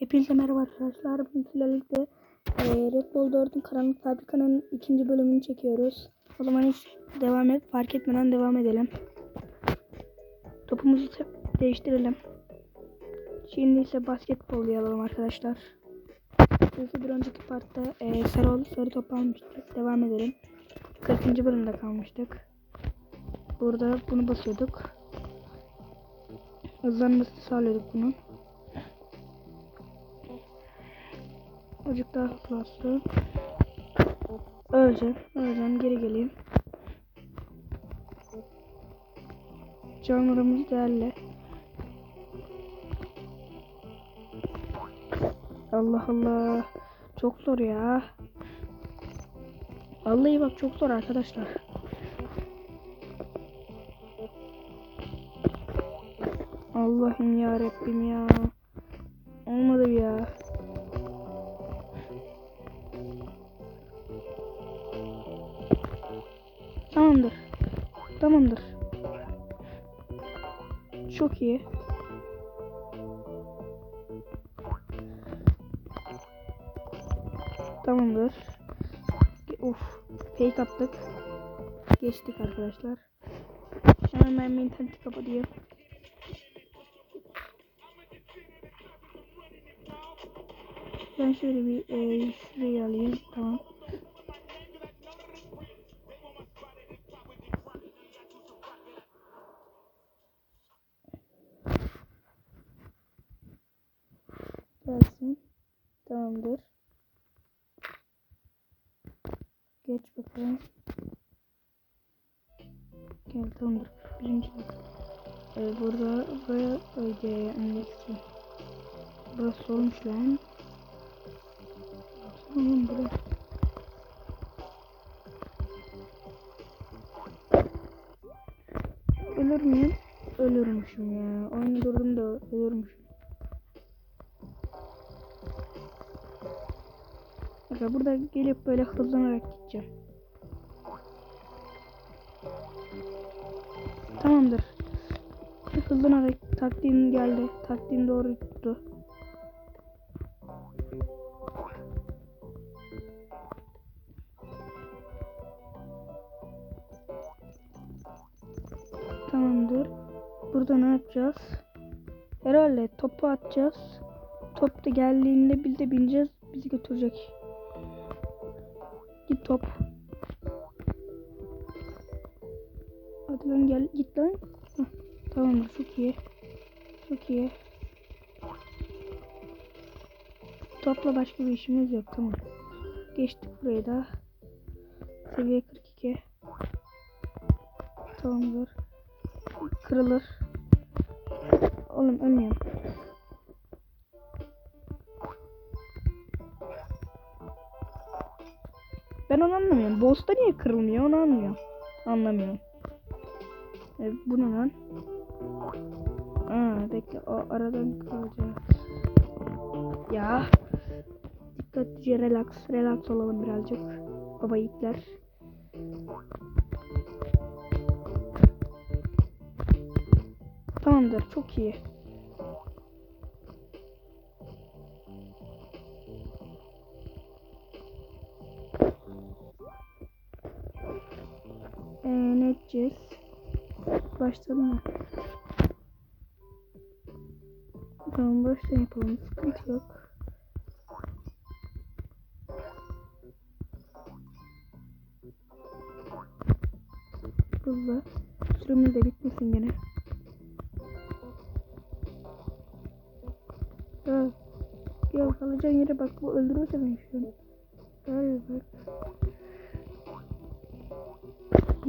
Hepinize merhaba arkadaşlar. Bugün sizlerle e, Red Bull 4'ün Karanlık Fabrika'nın ikinci bölümünü çekiyoruz. O zaman hiç devam et, fark etmeden devam edelim. Topumuzu değiştirelim. Şimdi ise basketbol alalım arkadaşlar. Çünkü bir önceki partta e, sarı, sarı top almıştık. Devam edelim. 40. bölümde kalmıştık. Burada bunu basıyorduk. Hızlanmasını sağlıyorduk bunun. Azıcık daha hızlı bastı. Öleceğim. Öleceğim. Geri geleyim. Canlarımız değerli. Allah Allah. Çok zor ya. Vallahi bak çok zor arkadaşlar. Allah'ım ya Rabbim ya. Olmadı ya. Tamamdır. Tamamdır. Çok iyi. Tamamdır. Of. Fake attık. Geçtik arkadaşlar. Hemen ben interneti kapatayım. Ben şöyle bir e, şurayı alayım. Tamam. Geç bakalım. Gel tamamdır. Birinci. Ee, burada buraya öyle endeksi. Burası olmuş lan. Tamam burası. Ölür müyüm? Ölürmüşüm ya. Oyunu durdum da ölürmüşüm. Bakın burada gelip böyle hızlanarak gideceğim. Tamamdır. Hızlanarak taktiğim geldi. Taktiğim doğru tuttu. Tamamdır. Burada ne yapacağız? Herhalde topu atacağız. Top da geldiğinde biz de bineceğiz. Bizi götürecek. Git top. Hadi lan gel git lan. Tamamdır çok iyi. Çok iyi. Topla başka bir işimiz yok tamam. Geçtik burayı da. Seviye 42. Tamamdır. Kırılır. Oğlum ölmüyorum. Ben onu anlamıyorum. Boss'ta niye kırılmıyor onu anlamıyorum. Anlamıyorum. E, bu ne lan? Aa, bekle o aradan kalacağız. Ya. Dikkatlice relax. Relax olalım birazcık. Baba yiğitler. Tamamdır çok iyi. Başlayalım mı? Tamam başlayalım yapalım. Sıkıntı yok. Hızlı. Sürümü de bitmesin gene. Ya, ya kalacağın yere bak bu öldürürse beni şu. Gel bak.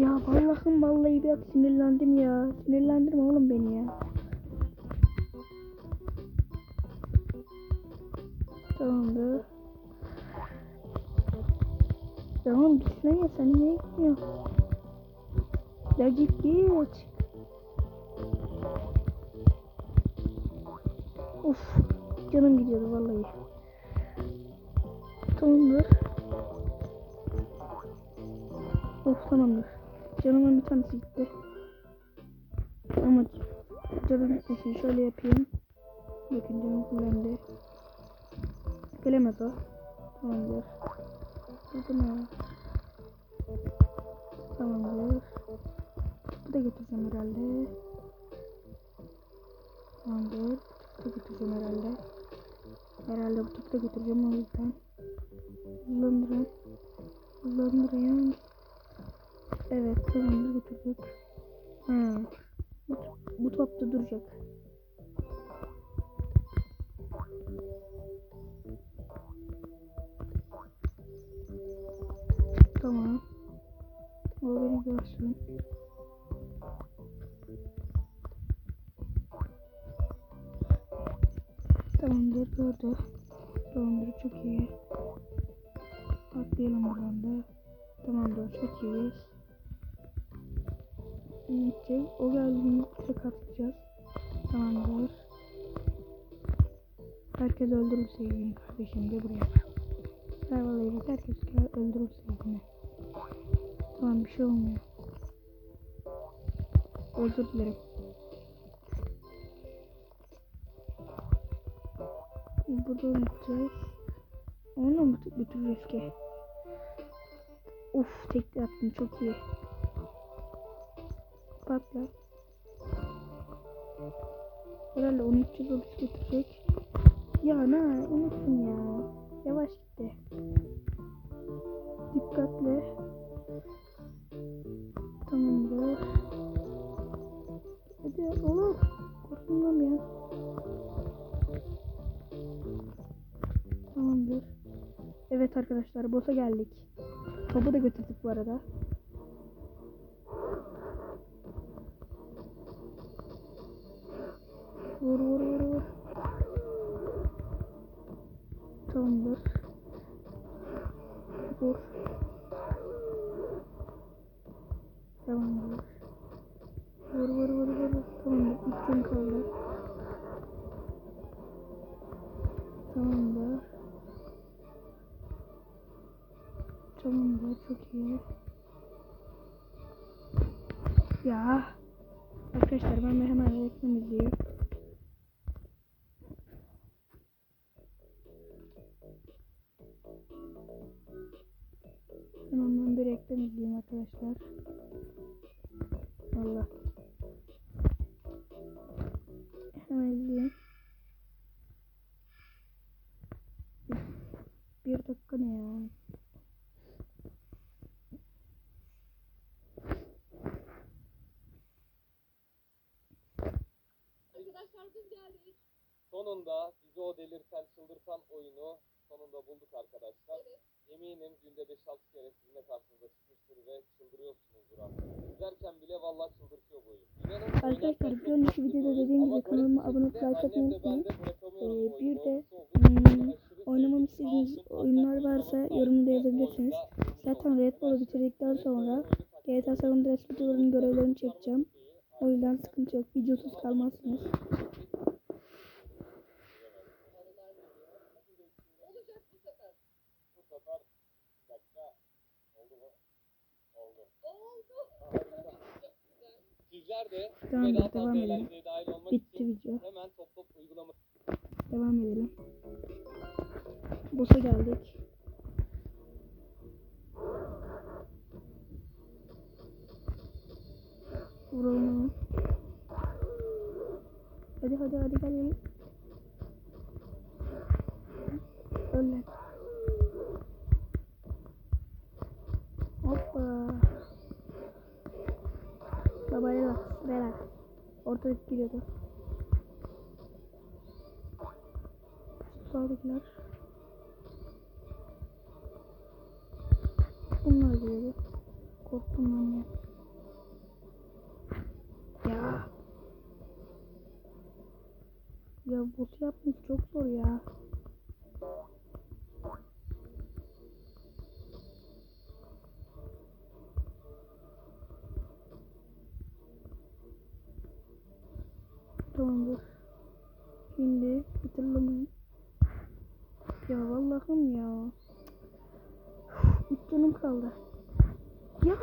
Ya vallahi vallahi bir sinirlendim ya. Sinirlendirme oğlum beni ya. Tamamdır. Tamam gitsene ya sen niye gitmiyorsun? Ya git git. Of canım gidiyordu vallahi. Tamamdır. Of tamamdır. Canımın bir tanesi gitti. Ama canım gitmesin şöyle yapayım. Bakın canım kullandı. Gelemez o. Tamamdır. Ne var? Tamamdır. Bu da getireceğim herhalde. Tamamdır. Bu da getireceğim herhalde. Herhalde bu da getireceğim o yüzden. Hızlandırın. Hızlandırın. Evet tamamdır getirdik. Ha. Bu, bu top da duracak. Tamam. O beni görsün. Tamamdır gördü. Tamamdır çok iyi. Atlayalım buradan da. Tamamdır çok iyiyiz. Gidecek. O geldiğinde tek atlayacağız. Tamamdır. Herkes öldürülseydim kardeşim de buraya. Bak herkes öldürülseydim. Tamam bir şey olmuyor. Özür dilerim. Buradan gideceğiz. Onu mu götüreceğiz ki? Uf tekte attım çok iyi. Patla. Herhalde 13 otuz götürecek. Ya ne unuttum ya. Yavaş gitti. Dikkatli. Tamamdır. Hadi oğlum. Korktum ya. Tamamdır. Evet arkadaşlar boss'a geldik. Topu da götürdük bu arada. Vur vur vur vur. Tamamdır. Vur. Tamamdır. Vur vur vur vur. Tamamdır. Üç gün kaldı. Tamamdır. Tamamdır. Çok iyi. Ya. Arkadaşlar ben hemen reklam arkadaşlar. Allah. Hemen. Bir, bir dakika ne ya? Arkadaşlar biz geldik. Sonunda bizi o delirten, çıldırtan oyunu sonunda bulduk arkadaşlar. Evet. Eminim günde 5-6 kere sizin de karşınıza çıkmıştır ve çıldırıyorsunuzdur artık. İzlerken bile vallahi çıldırtıyor bu oyun. İnanın Arkadaşlar, bir önceki videoda dediğim gibi kanalıma abone olup like atmayı unutmayın. Ee, bir de, hmm, oynamamı istediğiniz oyunlar varsa yorumda yazabilirsiniz. Zaten. Red Bull'u bitirdikten sonra GTA San Andreas videolarının görevlerini çekeceğim. O yüzden sıkıntı yok. Videosuz kalmazsınız. Olacak bu sefer. Bu sefer bir dakika oldu mu? Oldu. Oldu. Harika. Çok güzel. Sizler de Tamam, daha devam edelim. Bitti video. hemen top top uygulama Devam edelim. Boss'a geldik. Vuralım. Hadi hadi hadi gel gel. Öl lan. Hoppa. Baba relax relax. Ortalık giriyordu. Sağdakiler. Bunlar geliyor. Korktum ben ya. Ya. Ya bot yapmak çok zor ya. Tamamdır. Şimdi bitirelim. Ya Allah'ım ya. Üç canım kaldı. Ya.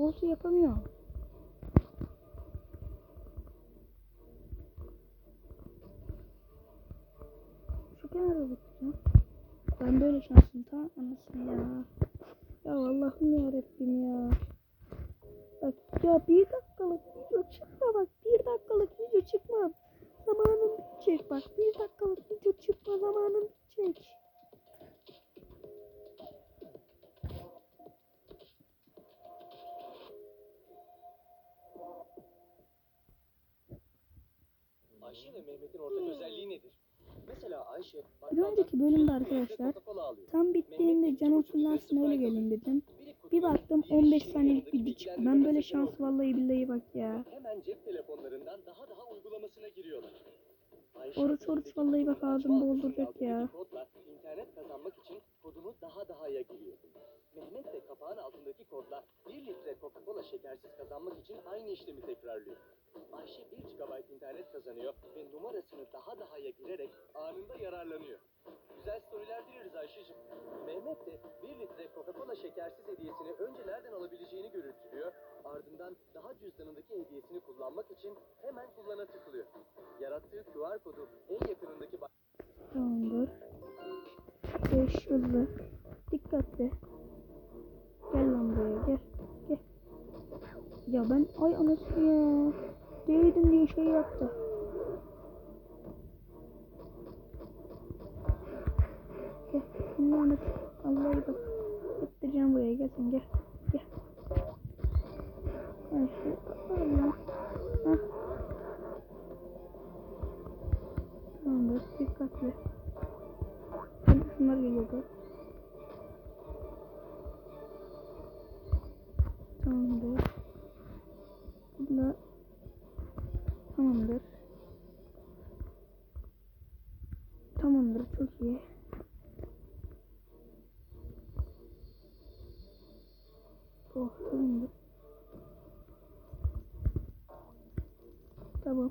Bolsu yapamıyor. Şu kenara bakacağım. Ben böyle şansım ta anasını ya. Ya Allah'ım ya Rabbim ya. Bak ya bir dakikalık video çıkma bak. Arkadaşlar tam bittiğinde canım fullansın öyle gelin dedim. Bir baktım 15 saniyelik video çıktı. Ben böyle şans vallahi billahi bak ya. Hemen cep telefonlarından daha daha uygulamasına giriyorlar. Oruç oruç vallahi bak ağzım boğulacak ya. İnternet kazanmak için kodunu daha daha'ya giriyor. Mehmet de kapağın altındaki kodla 1 litre Coca-Cola şekersiz kazanmak için aynı işlemi tekrarlıyor. Ayşe 1 GB internet kazanıyor ve numarasını daha daha'ya girerek anında yararlanıyor. Ayşe'cim. Mehmet de 1 litre Coca-Cola şekersiz hediyesini önce nereden alabileceğini görüntülüyor. Ardından daha cüzdanındaki hediyesini kullanmak için hemen kullana tıklıyor. Yarattığı QR kodu en yakınındaki Tamamdır. 5 hızlı. Dikkatli. Gel lan buraya gel. Gel. Ya ben ay anasını ya. Değdim diye şey yaptı. Gel. Lanet. Allah'ı bak. Getireceğim buraya. Gel sen gel. Gel. Ay şu. Allah. Hah. Tamamdır. Dikkatli. Şimdi şunlar geliyordu. Tamamdır. Tamamdır. Tamamdır. Çok iyi. Oh tamamdır. Tamam.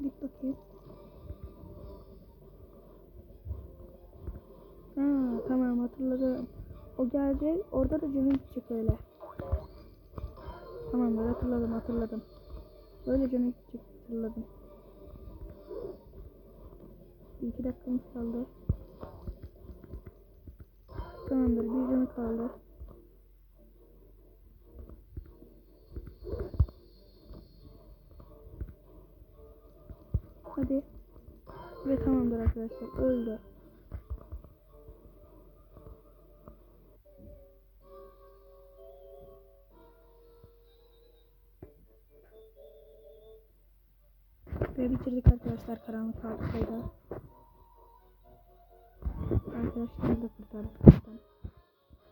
Git bakayım. Ha tamam hatırladım. O gelecek orada da canım gidecek öyle. Tamamdır hatırladım hatırladım. Böyle canım gidecek hatırladım. Bir iki dakikamız kaldı. Tamamdır bir canı kaldı. Hadi. Ve tamamdır arkadaşlar. Öldü. Arkadaşlar karanlık halkayı da. Arkadaşlar da kurtardık zaten.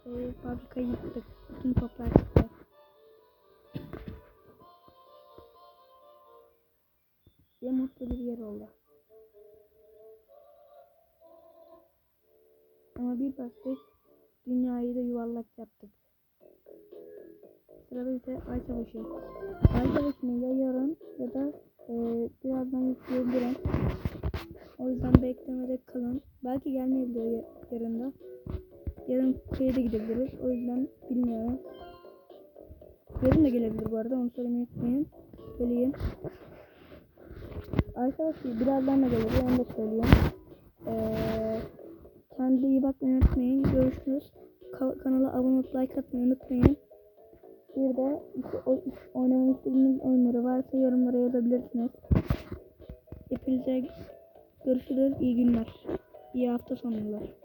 Ve fabrikayı yıktık. Bütün toplar çıktı. Ve mutlu bir yer oldu. Ama bir baktık dünyayı da yuvarlak yaptık. Sırada ise Ay Savaşı. Ay Savaşı'nı ya yarın ya da e, birazdan yükleyebilirim. O yüzden beklemede kalın. Belki gelmeyebilir ya- yarın da. Yarın de gidebiliriz. O yüzden bilmiyorum. Yarın da gelebilir bu arada. Onu söylemeyi unutmayın. Söyleyeyim. Arkadaşlar birazdan da gelir. Onu da söyleyeyim. Ee, kendinize iyi bakmayı unutmayın. Görüşürüz. Ka- kanala abone olup like atmayı unutmayın. Bir de işte o, oynamak istediğiniz oyunları varsa yorumlara yazabilirsiniz. Hepinize görüşürüz. İyi günler. İyi hafta sonları.